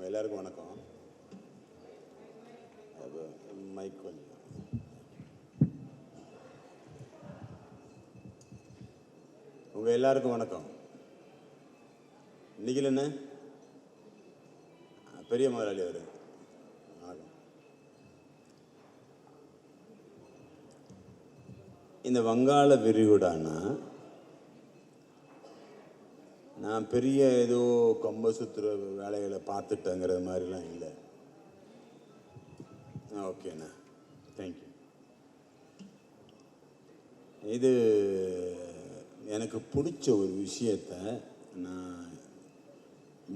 உங்கள் எல்லாருக்கும் வணக்கம். அது மைக் கொஞ்சம். உங்கள் எல்லாருக்கும் வணக்கம். இன்னைக்கு என்ன? பெரிய முதலாளி அவர். இந்த வங்காள விரிகுடானா நான் பெரிய ஏதோ கம்ப சுத்துற வேலைகளை பார்த்துட்டேங்கிறது மாதிரிலாம் இல்லை. ஆ ஓகேண்ணா. தேங்க்யூ இது எனக்கு பிடிச்ச ஒரு விஷயத்த நான்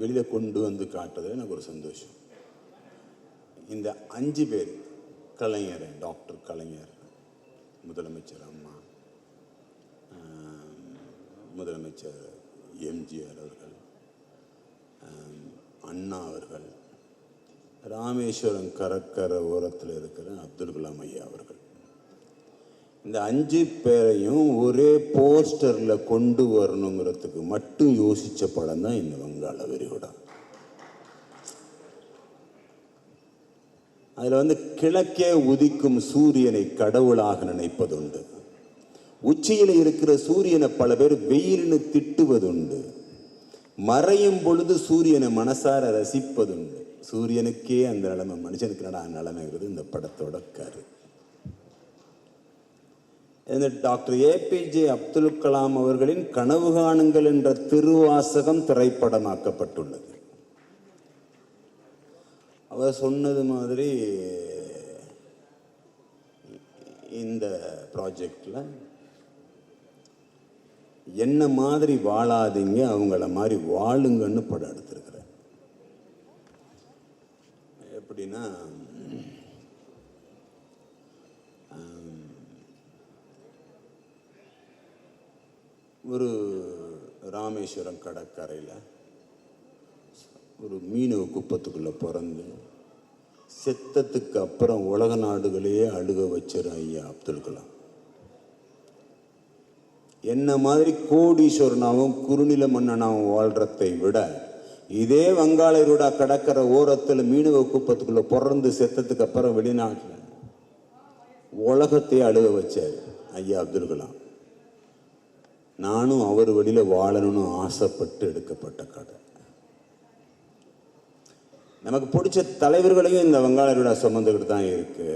வெளியில் கொண்டு வந்து காட்டுறது எனக்கு ஒரு சந்தோஷம். இந்த அஞ்சு பேர் கலைஞர் டாக்டர் கலைஞர் முதலமைச்சர் அம்மா முதலமைச்சர் எம்ஜிஆர் அவர்கள் அண்ணா அவர்கள் ராமேஸ்வரம் கடற்கரை ஓரத்தில் இருக்கிற அப்துல் கலாம் ஐயா அவர்கள். இந்த அஞ்சு பேரையும் ஒரே போஸ்டரில் கொண்டு வரணுங்கிறதுக்கு மட்டும் யோசித்த படம் தான் இந்த வங்காள விரிகுடா. அதில் வந்து கிழக்கே உதிக்கும் சூரியனை கடவுளாக நினைப்பதுண்டு. உச்சியில் இருக்கிற சூரியனை பல பேர் வெயில்னு திட்டுவதுண்டு. மறையும் பொழுது சூரியனை மனசார ரசிப்பதுண்டு. சூரியனுக்கே அந்த நிலைமை மனுஷனுக்கு நட நிலைமைங்கிறது இந்த படத்தோட கரு. இந்த டாக்டர் ஏபிஜே அப்துல் கலாம் அவர்களின் கனவு காணுங்கள் என்ற திருவாசகம் திரைப்படமாக்கப்பட்டுள்ளது. அவர் சொன்னது மாதிரி இந்த ப்ராஜெக்டில் என்ன மாதிரி வாழாதீங்க அவங்கள மாதிரி வாழுங்கன்னு படம் எடுத்திருக்கிறேன் எப்படின்னா ஒரு ராமேஸ்வரம் கடற்கரையில் ஒரு மீனவ குப்பத்துக்குள்ளே பிறந்து செத்தத்துக்கு அப்புறம் உலக நாடுகளையே அழுக வச்சிடும் ஐயா அப்துல் கலாம். என்ன மாதிரி கோடீஸ்வரனாகவும் குறுநில மன்னனாகவும் வாழ்கிறதை விட இதே வங்காளரோட கடற்கரை ஓரத்தில் மீனவ குப்பத்துக்குள்ளே பிறந்து செத்ததுக்கு அப்புறம் வெளிநாட்டில் உலகத்தை அழுக வச்சார் ஐயா அப்துல் கலாம். நானும் அவர் வழியில் வாழணும்னு ஆசைப்பட்டு எடுக்கப்பட்ட கதை நமக்கு பிடிச்ச தலைவர்களையும் இந்த வங்காளரோட சுமந்துக்கிட்டு தான் இருக்கு.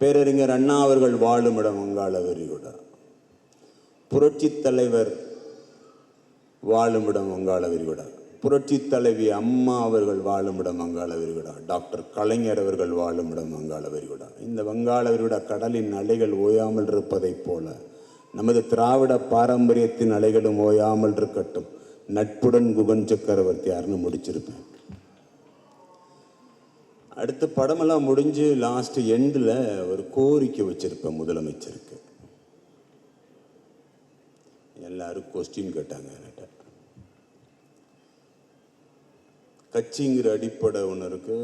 பேரறிஞர் அண்ணா அவர்கள் வாழும் இடம் வங்காள விரிகுடா புரட்சி தலைவர் வாழுமிடம் வங்காள விரிகுடா. புரட்சி தலைவி அம்மா அவர்கள் வாழுமிடம் வங்காள விரிகுடா. டாக்டர் கலைஞர் அவர்கள் வாழுமிடம் வங்காள விரிகுடா. இந்த வங்காள விரிகுடா கடலின் அலைகள் ஓயாமல் இருப்பதைப் போல நமது திராவிட பாரம்பரியத்தின் அலைகளும் ஓயாமல் இருக்கட்டும். நட்புடன் குகன் சக்கரவர்த்தியார்னு முடிச்சிருப்பேன். அடுத்த படமெல்லாம் முடிஞ்சு லாஸ்ட் எண்டில் ஒரு கோரிக்கை வச்சிருப்பேன் முதலமைச்சருக்கு எல்லாரும் கொஸ்டின் கேட்டாங்க என்கிட்ட. கட்சிங்கிற அடிப்படை ஒன்று இருக்கு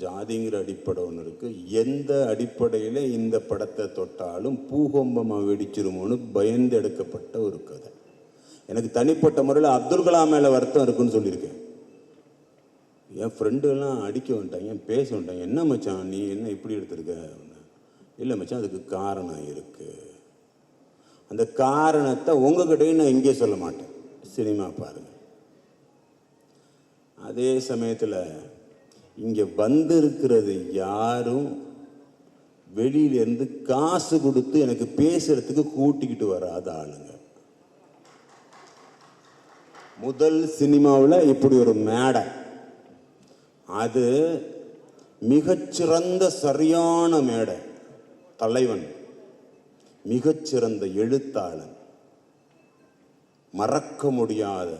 ஜாதிங்கிற அடிப்படை ஒன்று இருக்கு. எந்த அடிப்படையில் இந்த படத்தை தொட்டாலும் பூகம்பமாக வெடிச்சிருமோன்னு பயந்து எடுக்கப்பட்ட ஒரு கதை. எனக்கு தனிப்பட்ட முறையில் அப்துல் கலாம் மேலே வருத்தம் இருக்குன்னு சொல்லியிருக்கேன். என் ஃப்ரெண்டுலாம் அடிக்க வந்துட்டாங்க என் பேச வந்துட்டாங்க. என்ன மச்சான் நீ என்ன இப்படி எடுத்திருக்க? இல்லை மச்சான் அதுக்கு காரணம் இருக்குது அந்த காரணத்தை உங்ககிட்டயும் நான் எங்கேயும் சொல்ல மாட்டேன். சினிமா பாருங்க. அதே சமயத்தில் இங்கே வந்திருக்கிறது யாரும் வெளியிலேருந்து காசு கொடுத்து எனக்கு பேசுறதுக்கு கூட்டிக்கிட்டு வராத ஆளுங்க. முதல் சினிமாவில் இப்படி ஒரு மேடை. அது மிகச்சிறந்த சரியான மேடை. தலைவன். மிகச்சிறந்த எழுத்தாளன். மறக்க முடியாத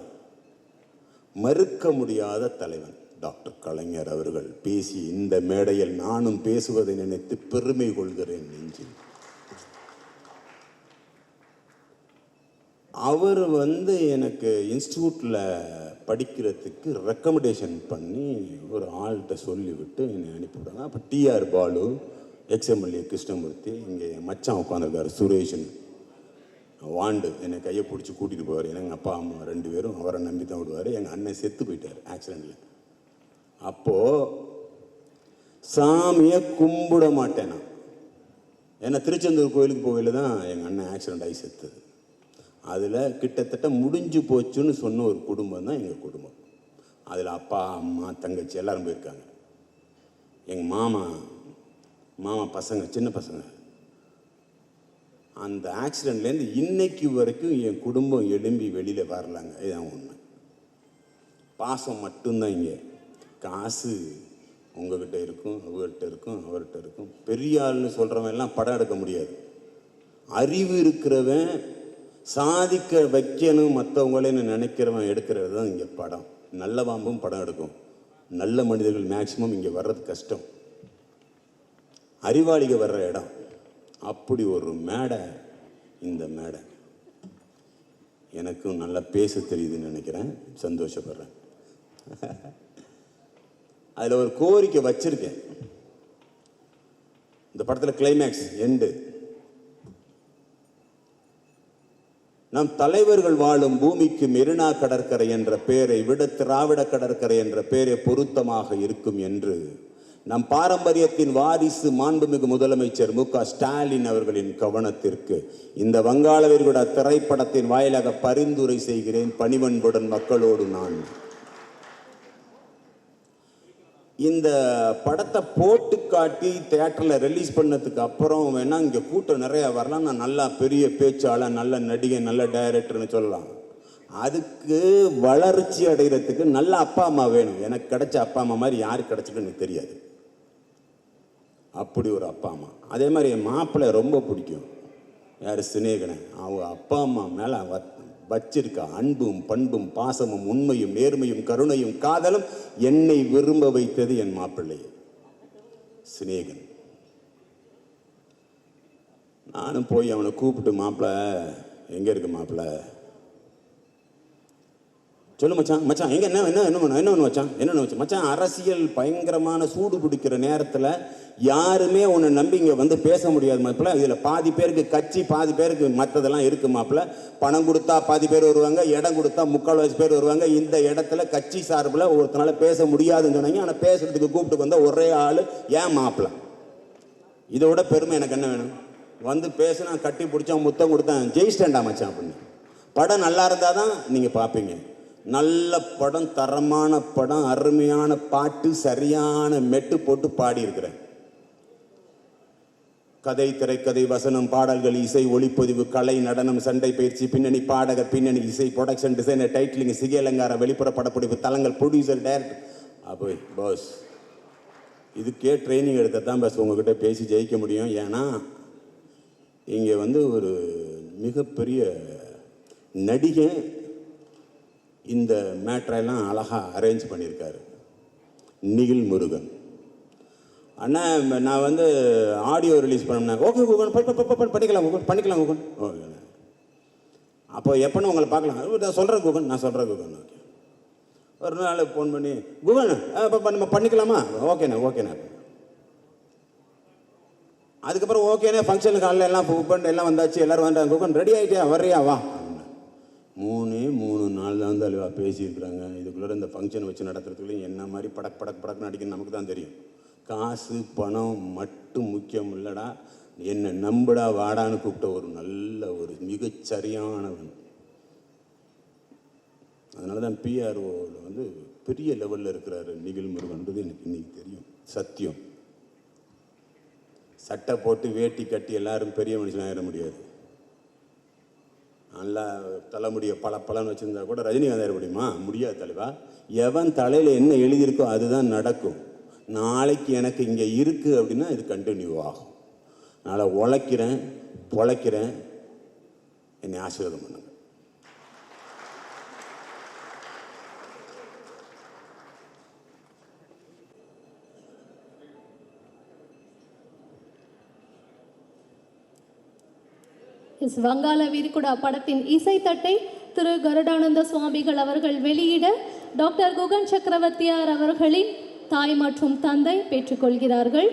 மறுக்க முடியாத தலைவன். டாக்டர் கலைஞர் அவர்கள் பேசி இந்த மேடையில் நானும் பேசுவதை நினைத்து பெருமை கொள்கிறேன் நெஞ்சில். அவர் வந்து எனக்கு இன்ஸ்டியூட்டில் படிக்கிறதுக்கு ரெக்கமெண்டேஷன் பண்ணி ஒரு ஆள்கிட்ட சொல்லிவிட்டு என்னை அனுப்பிவிட்டாங்க. அப்போ டிஆர் பாலு எக்ஸ்எம்எல்ஏ கிருஷ்ணமூர்த்தி இங்கே என் மச்சான் உட்காந்துருக்காரு சுரேஷன் வாண்டு என்னை கையை பிடிச்சி கூட்டிகிட்டு போவார். எங்கள் அப்பா அம்மா ரெண்டு பேரும் அவரை நம்பி தான் விடுவார். எங்கள் அண்ணன் செத்து போயிட்டார் ஆக்சிடெண்ட்டில் அப்போது சாமியை கும்பிட மாட்டேன்? நான் ஏன்னா திருச்செந்தூர் கோயிலுக்கு போகையில் தான் எங்கள் அண்ணன் ஆக்சிடெண்ட் ஆகி செத்துது. அதில் கிட்டத்தட்ட முடிஞ்சு போச்சுன்னு சொன்ன ஒரு குடும்பம் தான் எங்கள் குடும்பம். அதில் அப்பா அம்மா தங்கச்சி எல்லாரும் போயிருக்காங்க. எங்கள் மாமா மாமா பசங்க சின்ன பசங்க. அந்த ஆக்சிடெண்ட்லேருந்து இன்னைக்கு வரைக்கும் என் குடும்பம் எழும்பி வெளியில் வரலாங்க. இதுதான் உண்மை. பாசம் மட்டும்தான் இங்கே. காசு உங்ககிட்ட இருக்கும் அவர்கிட்ட இருக்கும் அவர்கிட்ட இருக்கும். பெரிய ஆள்னு சொல்கிறவன் எல்லாம் படம் எடுக்க முடியாது. அறிவு இருக்கிறவன் சாதிக்க வைக்கணும் மற்றவங்களேன்னு நினைக்கிறவன் எடுக்கிறது தான் இங்கே படம். நல்ல பாம்பும் படம் எடுக்கும். நல்ல மனிதர்கள் மேக்சிமம் இங்கே வர்றது கஷ்டம். அறிவாளிக வர்ற இடம். அப்படி ஒரு மேடை இந்த மேடை. எனக்கும் நல்லா பேச தெரியுதுன்னு நினைக்கிறேன். சந்தோஷப்படுறேன். அதில் ஒரு கோரிக்கை வச்சிருக்கேன். இந்த படத்தில் கிளைமேக்ஸ் எண்டு நம் தலைவர்கள் வாழும் பூமிக்கு மெரினா கடற்கரை என்ற பெயரை விட திராவிட கடற்கரை என்ற பெயரை பொருத்தமாக இருக்கும் என்று நம் பாரம்பரியத்தின் வாரிசு மாண்புமிகு முதலமைச்சர் மு க ஸ்டாலின் அவர்களின் கவனத்திற்கு இந்த வங்காள விரிகுடா திரைப்படத்தின் வாயிலாக பரிந்துரை செய்கிறேன் பணிவன்புடன் மக்களோடு நான். இந்த படத்தை போட்டு காட்டி தேட்டரில் ரிலீஸ் பண்ணதுக்கு அப்புறம் வேணா இங்கே கூட்டம் நிறையா வரலாம் நான் நல்லா பெரிய பேச்சாளர் நல்ல நடிகை நல்ல டைரக்டர்னு சொல்லலாம். அதுக்கு வளர்ச்சி அடைகிறதுக்கு நல்ல அப்பா அம்மா வேணும். எனக்கு கிடைச்ச அப்பா அம்மா மாதிரி யாருக்கு கிடைச்சிட்டு எனக்கு தெரியாது. அப்படி ஒரு அப்பா அம்மா. அதே மாதிரி என் மாப்பிள்ளை ரொம்ப பிடிக்கும். யார்? சிநேகனை அவங்க அப்பா அம்மா மேலே வச்சிருக்க அன்பும் பண்பும் பாசமும் உண்மையும் நேர்மையும் கருணையும் காதலும் என்னை விரும்ப வைத்தது என் மாப்பிள்ளையை சிநேகன் நானும் போய் அவனை கூப்பிட்டு மாப்பிள்ள எங்கே இருக்கு மாப்பிள்ள? சொல்லு மச்சான் மச்சான் எங்க என்ன என்ன என்ன பண்ண என்ன ஒன்று மச்சான்? என்ன மச்சான்? மச்சான் அரசியல் பயங்கரமான சூடு பிடிக்கிற நேரத்தில் யாருமே உன்னை நம்பி இங்கே வந்து பேச முடியாது மாப்பிள்ள. இதில் பாதி பேருக்கு கட்சி பாதி பேருக்கு மற்றதெல்லாம் இருக்கு மாப்பிள்ள. பணம் கொடுத்தா பாதி பேர் வருவாங்க இடம் கொடுத்தா முக்கால்வாசி பேர் வருவாங்க. இந்த இடத்துல கட்சி சார்பில் ஒருத்தனால பேச முடியாதுன்னு சொன்னாங்க. ஆனால் பேசுறதுக்கு கூப்பிட்டு வந்தால் ஒரே ஆள் ஏன் மாப்பிள்ள? இதோட பெருமை எனக்கு என்ன வேணும்? வந்து பேச நான் கட்டி பிடிச்சா முத்தம் கொடுத்தேன். ஜெயிச்சிட்டேன்டா மச்சான் அப்படின்னு. படம் நல்லா இருந்தால் தான் நீங்கள் பார்ப்பீங்க நல்ல படம் தரமான படம் அருமையான பாட்டு சரியான மெட்டு போட்டு பாடியிருக்கிறேன். கதை திரைக்கதை வசனம் பாடல்கள் இசை ஒளிப்பதிவு கலை நடனம் சண்டை பயிற்சி பின்னணி பாடகர் பின்னணி இசை ப்ரொடக்ஷன் டிசைனர் டைட்டிலிங் சிகை அலங்கார வெளிப்புற படப்பிடிப்பு தலங்கள் ப்ரொடியூசர் டைரக்டர் அப்போ பாஸ் இதுக்கே ட்ரைனிங் எடுக்க தான் பஸ் உங்ககிட்ட பேசி ஜெயிக்க முடியும். ஏன்னா இங்கே வந்து ஒரு மிகப்பெரிய நடிகை இந்த மேட்ரெல்லாம் அழகாக அரேஞ்ச் பண்ணியிருக்காரு. நிகில் முருகன். அண்ணா நான் வந்து ஆடியோ ரிலீஸ் பண்ணேன். ஓகே குகன் பண்ணிக்கலாம் குகன் பண்ணிக்கலாம் குகன் ஓகே. அப்போ எப்போன்னு உங்களை பார்க்கலாம். நான் சொல்கிறேன் குகன் நான் சொல்கிறேன் குகன் ஓகே. ஒரு நாள் ஃபோன் பண்ணி குகன் இப்போ நம்ம பண்ணிக்கலாமா? ஓகேண்ணா ஓகேண்ணா அதுக்கப்புறம் ஓகேண்ணே ஃபங்க்ஷனுக்கு காலையில் எல்லாம் புக் பண்ணிட்டு எல்லாம் வந்தாச்சு. எல்லோரும் வந்தாங்க. குகன் ரெடி ஆகிட்டேன் வர்றியா? வா. மூணே மூணு நாள் தான் தலைவா பேசியிருக்கிறாங்க. இதுக்குள்ளே இந்த ஃபங்க்ஷன் வச்சு நடத்துறதுக்குள்ளேயும் என்ன மாதிரி படக் படக் படக் அடிக்கணும் நமக்கு தான் தெரியும். காசு பணம் மட்டும் முக்கியம் இல்லைடா. என்னை நம்புடா வாடான்னு கூப்பிட்ட ஒரு நல்ல ஒரு மிகச்சரியானவன் அதனால தான் பிஆர்ஓவில் வந்து பெரிய லெவலில் இருக்கிறாரு நிகில் முருகன்றது எனக்கு இன்றைக்கி தெரியும். சத்தியம். சட்டை போட்டு வேட்டி கட்டி எல்லாரும் பெரிய மனுஷன் ஆயிட முடியாது. நல்லா தலைமுடியை பல பலன்னு வச்சுருந்தா கூட ரஜினிகாந்த் ஆயிட முடியுமா? முடியாது தலைவா. எவன் தலையில் என்ன எழுதியிருக்கோ அதுதான் நடக்கும். நாளைக்கு எனக்கு இங்கே இருக்குது அப்படின்னா இது கண்டினியூ ஆகும். அதனால் உழைக்கிறேன் பொழைக்கிறேன். என்னை ஆசீர்வாதம் பண்ணுங்க. எஸ் வங்காள விரிகுடா படத்தின் இசைத்தட்டை திரு கருடானந்த சுவாமிகள் அவர்கள் வெளியிட டாக்டர் குகன் சக்கரவர்த்தியார் அவர்களின் தாய் மற்றும் தந்தை பெற்றுக்கொள்கிறார்கள்.